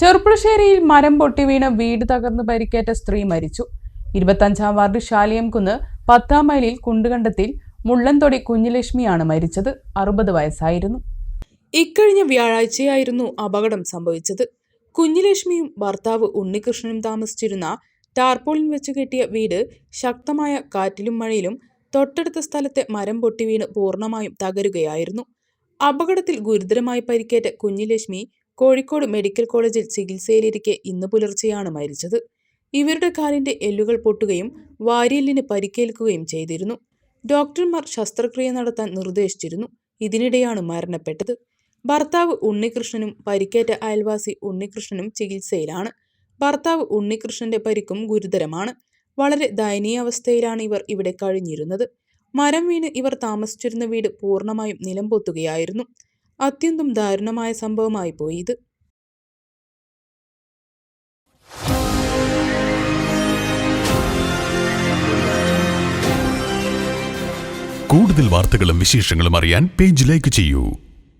ചെറുപ്പുളശ്ശേരിയിൽ മരം പൊട്ടി വീണ് വീട് തകർന്ന് പരിക്കേറ്റ സ്ത്രീ മരിച്ചു. ഇരുപത്തഞ്ചാം വാർഡ് ശാലിയംകുന്ന് പത്താം മൈലിൽ കുണ്ടുകണ്ടത്തിൽ മുള്ളൻതൊടി കുഞ്ഞുലക്ഷ്മിയാണ് മരിച്ചത്. അറുപത് വയസ്സായിരുന്നു. ഇക്കഴിഞ്ഞ വ്യാഴാഴ്ചയായിരുന്നു അപകടം സംഭവിച്ചത്. കുഞ്ഞുലക്ഷ്മിയും ഭർത്താവ് ഉണ്ണികൃഷ്ണനും താമസിച്ചിരുന്ന ടാർപോളിൻ വെച്ച് കെട്ടിയ വീട് ശക്തമായ കാറ്റിലും മഴയിലും തൊട്ടടുത്ത സ്ഥലത്തെ മരം പൊട്ടി വീണ് പൂർണമായും തകരുകയായിരുന്നു. അപകടത്തിൽ ഗുരുതരമായി പരിക്കേറ്റ കുഞ്ഞുലക്ഷ്മി കോഴിക്കോട് മെഡിക്കൽ കോളേജിൽ ചികിത്സയിലിരിക്കെ ഇന്ന് പുലർച്ചെയാണ് മരിച്ചത്. ഇവരുടെ കാലിന്റെ എല്ലുകൾ പൊട്ടുകയും വാരിയെല്ലിന് പരിക്കേൽക്കുകയും ചെയ്തിരുന്നു. ഡോക്ടർമാർ ശസ്ത്രക്രിയ നടത്താൻ നിർദ്ദേശിച്ചിരുന്നു. ഇതിനിടെയാണ് മരണപ്പെട്ടത്. ഭർത്താവ് ഉണ്ണികൃഷ്ണനും പരിക്കേറ്റ അയൽവാസി ഉണ്ണികൃഷ്ണനും ചികിത്സയിലാണ്. ഭർത്താവ് ഉണ്ണികൃഷ്ണന്റെ പരിക്കും ഗുരുതരമാണ്. വളരെ ദയനീയാവസ്ഥയിലാണ് ഇവർ ഇവിടെ കഴിഞ്ഞിരുന്നത്. മരം വീണ് ഇവർ താമസിച്ചിരുന്ന വീട് പൂർണമായും നിലംപൊത്തുകയായിരുന്നു. അത്യന്തം ദാരുണമായ സംഭവമായി പോയി ഇത്. കൂടുതൽ വാർത്തകളും വിശേഷങ്ങളും അറിയാൻ പേജ് ലൈക്ക് ചെയ്യൂ.